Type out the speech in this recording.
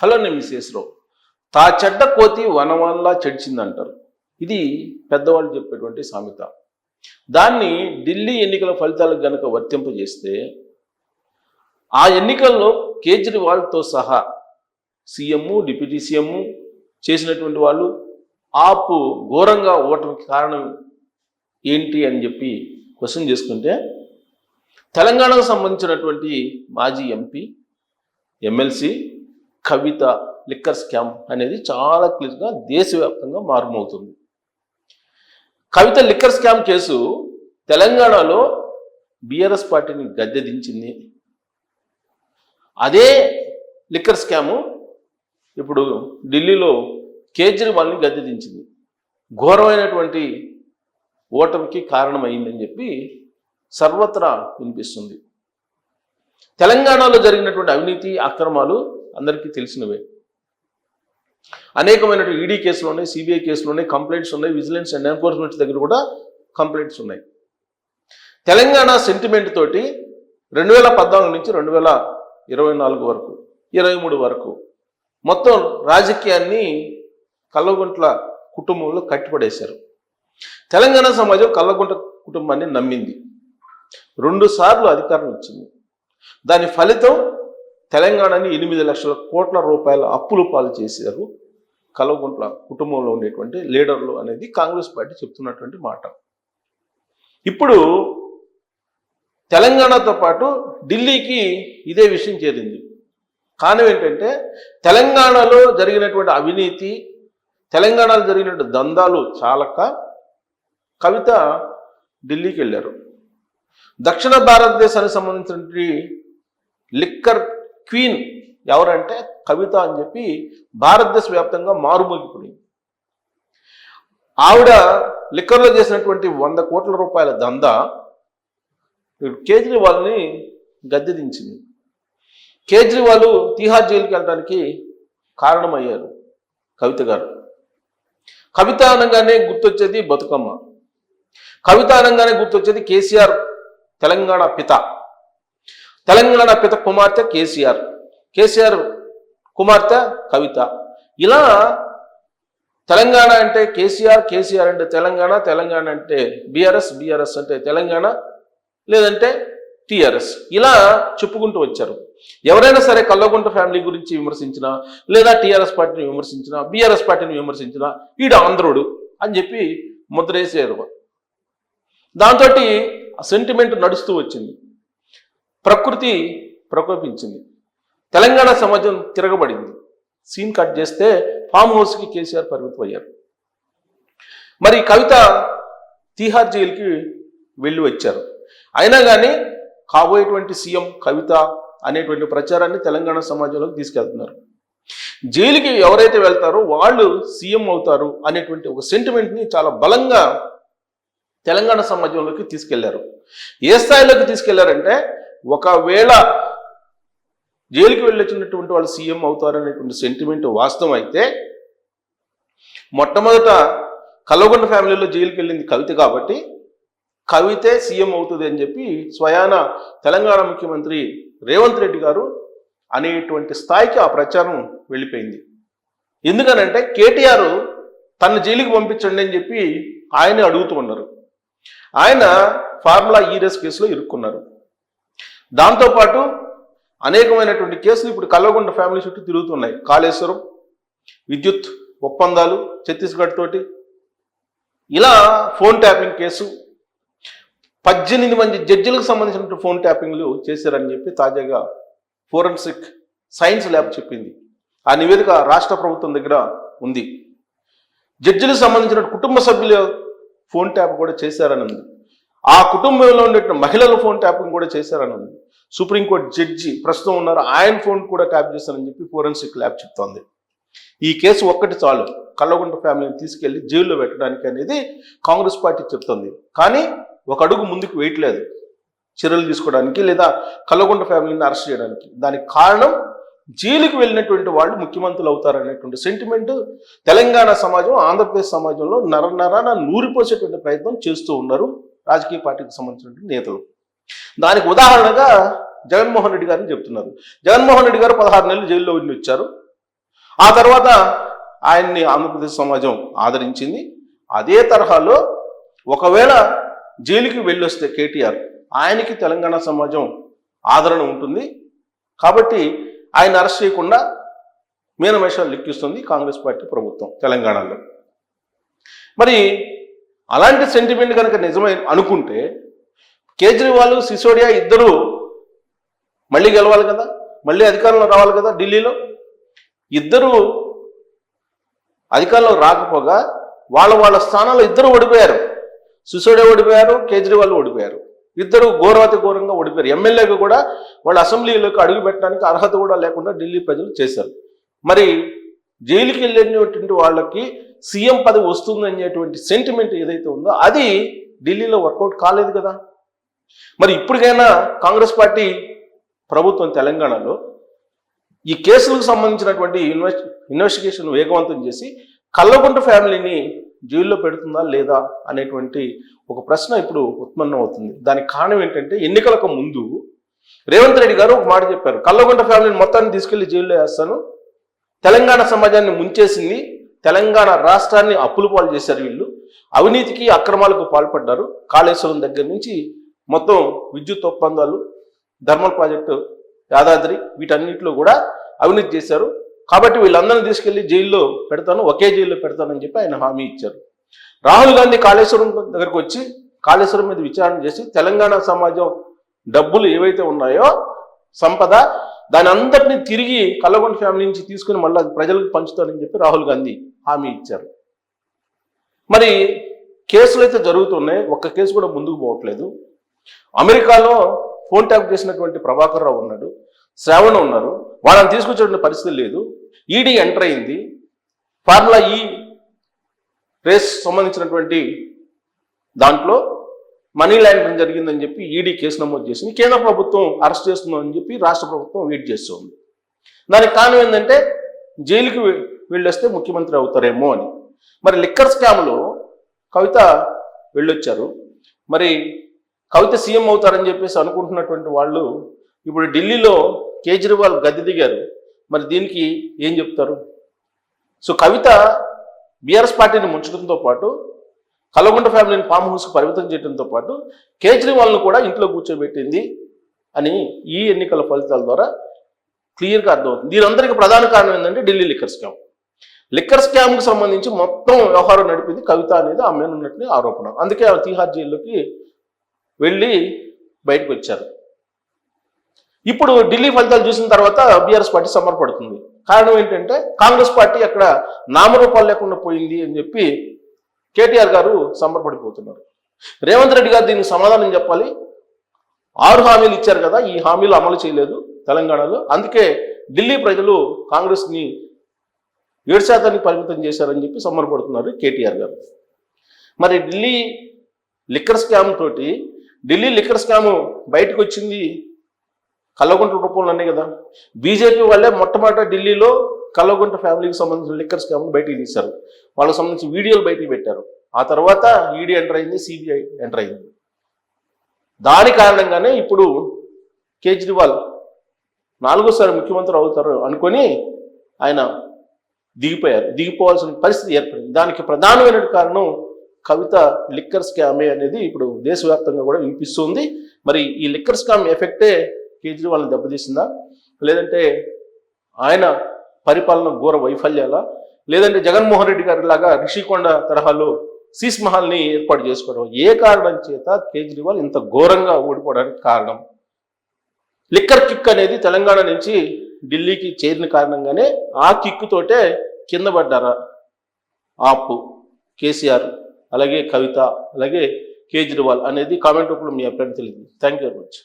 Hello నేను తా చెడ్డ కోతి వనవల్లా చెడిచిందంటారు. ఇది పెద్దవాళ్ళు చెప్పేటువంటి సామెత. దాన్ని ఢిల్లీ ఎన్నికల ఫలితాలకు గనక వర్తింపజేస్తే ఆ ఎన్నికల్లో కేజ్రీవాల్తో సహా సీఎం డిప్యూటీ సీఎం చేసినటువంటి వాళ్ళు ఆపు ఘోరంగా ఓటమికి కారణం ఏంటి అని చెప్పి క్వశ్చన్ చేసుకుంటే తెలంగాణకు సంబంధించినటువంటి మాజీ MP MLC Kavitha liquor scam అనేది చాలా క్లియర్గా దేశవ్యాప్తంగా మారుమవుతుంది. కవిత లిక్కర్ స్కామ్ కేసు తెలంగాణలో బీఆర్ఎస్ పార్టీని గద్దె దించింది అదే లిక్కర్ స్కాము ఇప్పుడు ఢిల్లీలో కేజ్రీవాల్ని గద్దె దించింది ఘోరమైనటువంటి ఓటమికి కారణమైందని చెప్పి సర్వత్రా వినిపిస్తుంది. తెలంగాణలో జరిగినటువంటి అవినీతి అక్రమాలు అందరికీ తెలిసినవే. అనేకమైన ఈడీ కేసులు ఉన్నాయి సిబిఐ కేసులు ఉన్నాయి కంప్లైంట్స్ ఉన్నాయి విజిలెన్స్ అండ్ ఎన్ఫోర్స్మెంట్ దగ్గర కూడా కంప్లైంట్స్ ఉన్నాయి. తెలంగాణ సెంటిమెంట్ తోటి రెండు వేల పద్నాలుగు నుంచి రెండు వేల ఇరవై నాలుగు వరకు ఇరవై మూడు వరకు మొత్తం రాజకీయాన్ని కల్లగుంట్ల కుటుంబంలో కట్టిపడేశారు. తెలంగాణ సమాజం కల్లగుంట కుటుంబాన్ని నమ్మింది. రెండు సార్లు అధికారం ఇచ్చింది దాని ఫలితం తెలంగాణని ఎనిమిది లక్షల కోట్ల రూపాయల అప్పులు పాలు చేశారు. కలవగుంట్ల కుటుంబంలో ఉండేటువంటి లీడర్లు అనేది కాంగ్రెస్ పార్టీ చెప్తున్నటువంటి మాట. ఇప్పుడు తెలంగాణతో పాటు ఢిల్లీకి ఇదే విషయం చేరింది. కారణం ఏంటంటే తెలంగాణలో జరిగినటువంటి అవినీతి తెలంగాణలో జరిగినటువంటి దందాలు చాలక కవిత ఢిల్లీకి వెళ్ళారు. దక్షిణ భారతదేశానికి సంబంధించినటువంటి లిక్కర్ క్వీన్. ఎవరంటే కవిత అని చెప్పి భారతదేశ వ్యాప్తంగా మారుమోగిపోయింది. ఆవిడ లిక్కర్లో చేసినటువంటి వంద కోట్ల రూపాయల దందా కేజ్రీవాల్ని గద్దె దించింది. కేజ్రీవాల్ తీహార్ జైలుకి వెళ్ళడానికి కారణమయ్యారు కవిత గారు. కవిత అనగానే గుర్తొచ్చేది బతుకమ్మ. కవిత అనగానే గుర్తొచ్చేది కేసీఆర్ తెలంగాణ పిత. తెలంగాణ పిత కుమార్తె కేసీఆర్. కేసీఆర్ కుమార్తె కవిత. ఇలా తెలంగాణ అంటే కేసీఆర్ కేసీఆర్ అంటే తెలంగాణ తెలంగాణ అంటే బీఆర్ఎస్ బీఆర్ఎస్ అంటే తెలంగాణ లేదంటే టీఆర్ఎస్. ఇలా చెప్పుకుంటూ వచ్చారు. ఎవరైనా సరే కల్లగుంట ఫ్యామిలీ గురించి విమర్శించినా లేదా టీఆర్ఎస్ పార్టీని విమర్శించినా బీఆర్ఎస్ పార్టీని విమర్శించినా ఈడు ఆంధ్రుడు అని చెప్పి ముద్రేసేరు. దాంతో సెంటిమెంట్ నడుస్తూ వచ్చింది. ప్రకృతి ప్రకోపించింది. తెలంగాణ సమాజం తిరగబడింది. సీన్ కట్ చేస్తే ఫామ్ హౌస్కి కేసీఆర్ పరిమితం అయ్యారు మరి కవిత తీహార్ జైలుకి వెళ్ళి వచ్చారు. అయినా కానీ కాబోయేటువంటి సీఎం కవిత అనేటువంటి ప్రచారాన్ని తెలంగాణ సమాజంలోకి తీసుకెళ్తున్నారు. జైలుకి ఎవరైతే వెళ్తారో వాళ్ళు సీఎం అవుతారు అనేటువంటి ఒక సెంటిమెంట్ని చాలా బలంగా తెలంగాణ సమాజంలోకి తీసుకెళ్ళారు. ఏ స్థాయిలోకి తీసుకెళ్ళారంటే ఒకవేళ జైలుకి వెళ్ళొచ్చినటువంటి వాళ్ళు సీఎం అవుతారనేటువంటి సెంటిమెంట్ వాస్తవం అయితే మొట్టమొదట కల్వగొండ ఫ్యామిలీలో జైలుకి వెళ్ళింది కవిత కాబట్టి కవితే సీఎం అవుతుంది అని చెప్పి స్వయాన తెలంగాణ ముఖ్యమంత్రి రేవంత్ రెడ్డి గారు అనేటువంటి స్థాయికి ఆ ప్రచారం వెళ్ళిపోయింది. ఎందుకనంటే కేటీఆర్ తన జైలుకి పంపించండి అని చెప్పి ఆయనే అడుగుతూ ఉన్నారు. ఆయన ఫార్ములా ఈరెస్ కేసులో ఇరుక్కున్నారు. దాంతోపాటు అనేకమైనటువంటి కేసులు ఇప్పుడు కల్వగుండ ఫ్యామిలీ చుట్టూ తిరుగుతున్నాయి. కాళేశ్వరం విద్యుత్ ఒప్పందాలు ఛత్తీస్గఢ్ తోటి. ఇలా ఫోన్ ట్యాపింగ్ కేసు పద్దెనిమిది మంది జడ్జిలకు సంబంధించిన ఫోన్ ట్యాపింగ్లు చేశారని చెప్పి తాజాగా ఫోరెన్సిక్ సైన్స్ ల్యాబ్ చెప్పింది. ఆ నివేదిక రాష్ట్ర ప్రభుత్వం దగ్గర ఉంది. జడ్జిలకు సంబంధించిన కుటుంబ సభ్యుల ఫోన్ ట్యాప్ కూడా చేశారని ఉంది. ఆ కుటుంబంలో ఉండే మహిళల ఫోన్ ట్యాపింగ్ కూడా చేశారని ఉంది. సుప్రీంకోర్టు జడ్జి ప్రస్తుతం ఉన్నారు. ఆయన ఫోన్ కూడా ట్యాప్ చేశారని చెప్పి ఫోరెన్సిక్ ల్యాబ్ చెప్తోంది. ఈ కేసు ఒక్కటి చాలు. కల్లగుంట ఫ్యామిలీని తీసుకెళ్ళి జైల్లో పెట్టడానికి అనేది కాంగ్రెస్ పార్టీ చెప్తుంది. కానీ ఒక అడుగు ముందుకు వేయట్లేదు. చర్యలు తీసుకోవడానికి లేదా కల్లగుంట ఫ్యామిలీని అరెస్ట్ చేయడానికి. దానికి కారణం జైలుకి వెళ్ళినటువంటి వాళ్ళు ముఖ్యమంత్రులు అవుతారనేటువంటి సెంటిమెంట్ తెలంగాణ సమాజం ఆంధ్రప్రదేశ్ సమాజంలో నర నరాన నూరిపోసేటువంటి ప్రయత్నం చేస్తూ ఉన్నారు. రాజకీయ పార్టీకి సంబంధించినటువంటి నేతలు. దానికి ఉదాహరణగా జగన్మోహన్ రెడ్డి గారిని చెప్తున్నారు. జగన్మోహన్ రెడ్డి గారు పదహారు నెలలు జైల్లో ఉండి వచ్చారు. ఆ తర్వాత ఆయన్ని ఆంధ్రప్రదేశ్ సమాజం ఆదరించింది. అదే తరహాలో ఒకవేళ జైలుకి వెళ్ళొస్తే కేటీఆర్ ఆయనకి తెలంగాణ సమాజం ఆదరణ ఉంటుంది. కాబట్టి ఆయన అరెస్ట్ చేయకుండా మీనమేషాలు లెక్కిస్తుంది కాంగ్రెస్ పార్టీ ప్రభుత్వం తెలంగాణలో. మరి అలాంటి సెంటిమెంట్ కనుక నిజమై అనుకుంటే కేజ్రీవాల్ సిసోడియా ఇద్దరు మళ్ళీ గెలవాలి కదా? మళ్ళీ అధికారంలో రావాలి కదా ఢిల్లీలో? ఇద్దరు అధికారంలో రాకపోగా వాళ్ళ వాళ్ళ స్థానాల్లో ఇద్దరు ఓడిపోయారు. సిసోడియా ఓడిపోయారు కేజ్రీవాల్ ఓడిపోయారు. ఇద్దరు ఘోరవతి ఘోరంగా ఓడిపోయారు. ఎమ్మెల్యేగా కూడా వాళ్ళ అసెంబ్లీలోకి అడుగు పెట్టడానికి అర్హత కూడా లేకుండా ఢిల్లీ ప్రజలు చేశారు. మరి జైలుకి వెళ్ళినటువంటి వాళ్ళకి సీఎం పదవి వస్తుందనేటువంటి సెంటిమెంట్ ఏదైతే ఉందో అది ఢిల్లీలో వర్కౌట్ కాలేదు కదా. మరి ఇప్పటికైనా కాంగ్రెస్ పార్టీ ప్రభుత్వం తెలంగాణలో ఈ కేసులకు సంబంధించినటువంటి ఇన్వెస్ట్ ఇన్వెస్టిగేషన్ వేగవంతం చేసి కల్లగుంట ఫ్యామిలీని జైల్లో పెడుతుందా లేదా అనేటువంటి ఒక ప్రశ్న ఇప్పుడు ఉత్పన్నం అవుతుంది దానికి కారణం ఏంటంటే ఎన్నికలకు ముందు రేవంత్ రెడ్డి గారు ఒక మాట చెప్పారు. కల్లగుంట ఫ్యామిలీని మొత్తాన్ని తీసుకెళ్ళి జైల్లో వేస్తాను. తెలంగాణ సమాజాన్ని ముంచేసింది తెలంగాణ రాష్ట్రాన్ని అప్పులు పాలు చేశారు వీళ్ళు. అవినీతికి అక్రమాలకు పాల్పడ్డారు. కాళేశ్వరం దగ్గర నుంచి మొత్తం విద్యుత్ ఒప్పందాలు ధర్మల్ ప్రాజెక్టు యాదాద్రి వీటన్నిటిలో కూడా అవినీతి చేశారు. కాబట్టి వీళ్ళందరినీ తీసుకెళ్ళి జైల్లో పెడతాను ఒకే జైల్లో పెడతానని చెప్పి ఆయన హామీ ఇచ్చారు. రాహుల్ గాంధీ కాళేశ్వరం దగ్గరకు వచ్చి కాళేశ్వరం మీద విచారణ చేసి తెలంగాణ సమాజం డబ్బులు ఏవైతే ఉన్నాయో సంపద దాని అంతటిని తిరిగి కల్లగొండ ఫ్యామిలీ నుంచి తీసుకుని మళ్ళీ ప్రజలకు పంచుతానని చెప్పి రాహుల్ గాంధీ హామీ ఇచ్చారు. మరి కేసులు అయితే జరుగుతున్నాయి. ఒక్క కేసు కూడా ముందుకు పోవట్లేదు. అమెరికాలో ఫోన్ ట్యాప్ చేసినటువంటి ప్రభాకర్ రావు ఉన్నాడు. శ్రావణ ఉన్నారు. వాళ్ళని తీసుకొచ్చేటువంటి పరిస్థితి లేదు. ఈడీ ఎంటర్ అయింది. ఫార్ములా ఈ రేస్ సంబంధించినటువంటి దాంట్లో మనీ ల్యాండరింగ్ జరిగిందని చెప్పి ఈడీ కేసు నమోదు చేసింది. కేంద్ర ప్రభుత్వం అరెస్ట్ చేస్తుందని చెప్పి రాష్ట్ర ప్రభుత్వం వెయిట్ చేస్తుంది. దానికి కారణం ఏంటంటే జైలుకి వీళ్ళు వస్తే ముఖ్యమంత్రి అవుతారేమో అని. మరి లిక్కర్ స్కామ్లో కవిత వెళ్ళొచ్చారు. మరి కవిత సీఎం అవుతారని చెప్పేసి అనుకుంటున్నటువంటి వాళ్ళు ఇప్పుడు ఢిల్లీలో కేజ్రీవాల్ గద్దె దిగారు. మరి దీనికి ఏం చెప్తారు? సో కవిత బీఆర్ఎస్ పార్టీని ముంచడంతో పాటు కల్లగుంట ఫ్యామిలీని ఫామ్ హౌస్కి పరిమితం చేయడంతో పాటు కేజ్రీవాల్ను కూడా ఇంట్లో కూర్చోబెట్టింది అని ఈ ఎన్నికల ఫలితాల ద్వారా క్లియర్గా అర్థమవుతుంది. దీనందరికీ ప్రధాన కారణం ఏంటంటే ఢిల్లీ లిక్కర్ స్కామ్. లిక్కర్ స్కామ్కి సంబంధించి మొత్తం వ్యవహారం నడిపింది కవిత అనేది ఆమె ఉన్నట్టు ఆరోపణ. అందుకే ఆమె తీహార్ జైల్లోకి వెళ్ళి బయటకు వచ్చారు. ఇప్పుడు ఢిల్లీ ఫలితాలు చూసిన తర్వాత బీఆర్ఎస్ పార్టీ సమర్పడుతుంది. కారణం ఏంటంటే కాంగ్రెస్ పార్టీ అక్కడ నామరూపాలు లేకుండా పోయింది అని చెప్పి కేటీఆర్ గారు సమర్పడిపోతున్నారు. రేవంత్ రెడ్డి గారు దీనికి సమాధానం చెప్పాలి. ఆరు హామీలు ఇచ్చారు కదా ఈ హామీలు అమలు చేయలేదు తెలంగాణలో. అందుకే ఢిల్లీ ప్రజలు కాంగ్రెస్ని ఏడు శాతానికి పరిమితం చేశారని చెప్పి సమర్పడుతున్నారు కేటీఆర్ గారు. మరి ఢిల్లీ లిక్కర్ స్కామ్ తోటి ఢిల్లీ లిక్కర్ స్కామ్ బయటకు వచ్చింది కల్లగుంట రూపంలోనే కదా. బీజేపీ వాళ్ళే మొట్టమొదట ఢిల్లీలో కల్లగుంట ఫ్యామిలీకి సంబంధించిన లిక్కర్ స్కామ్ బయటికి తీశారు. వాళ్ళకి సంబంధించిన వీడియోలు బయటికి పెట్టారు. ఆ తర్వాత ఈడీ ఎంటర్ అయింది సిబిఐ ఎంటర్ అయింది. దాని కారణంగానే ఇప్పుడు కేజ్రీవాల్ నాలుగోసారి ముఖ్యమంత్రి అవుతారు అనుకొని ఆయన దిగిపోయారు. దిగిపోవాల్సిన పరిస్థితి ఏర్పడింది. దానికి ప్రధానమైన కారణం కవిత లిక్కర్ స్కామే అనేది ఇప్పుడు దేశవ్యాప్తంగా కూడా వినిపిస్తుంది. మరి ఈ లిక్కర్ స్కామ్ ఎఫెక్టే కేజ్రీవాల్ని దెబ్బతీసిందా? లేదంటే ఆయన పరిపాలన ఘోర వైఫల్యాలా? లేదంటే జగన్మోహన్ రెడ్డి గారి లాగా రిషికొండ తరహాలో సీస్ మహల్ని ఏర్పాటు చేసుకోవడం ఏ కారణం చేత కేజ్రీవాల్ ఇంత ఘోరంగా ఓడిపోవడానికి కారణం? లిక్కర్ కిక్ అనేది తెలంగాణ నుంచి ఢిల్లీకి చేరిన కారణంగానే ఆ కిక్కుతోటే కింద పడ్డారా? ఆపు కేసీఆర్ అలాగే కవిత అలాగే కేజ్రీవాల్ అనేది కామెంట్ రూపంలో మీ అభిప్రాయం తెలియదు థ్యాంక్ యూ వెరీ మచ్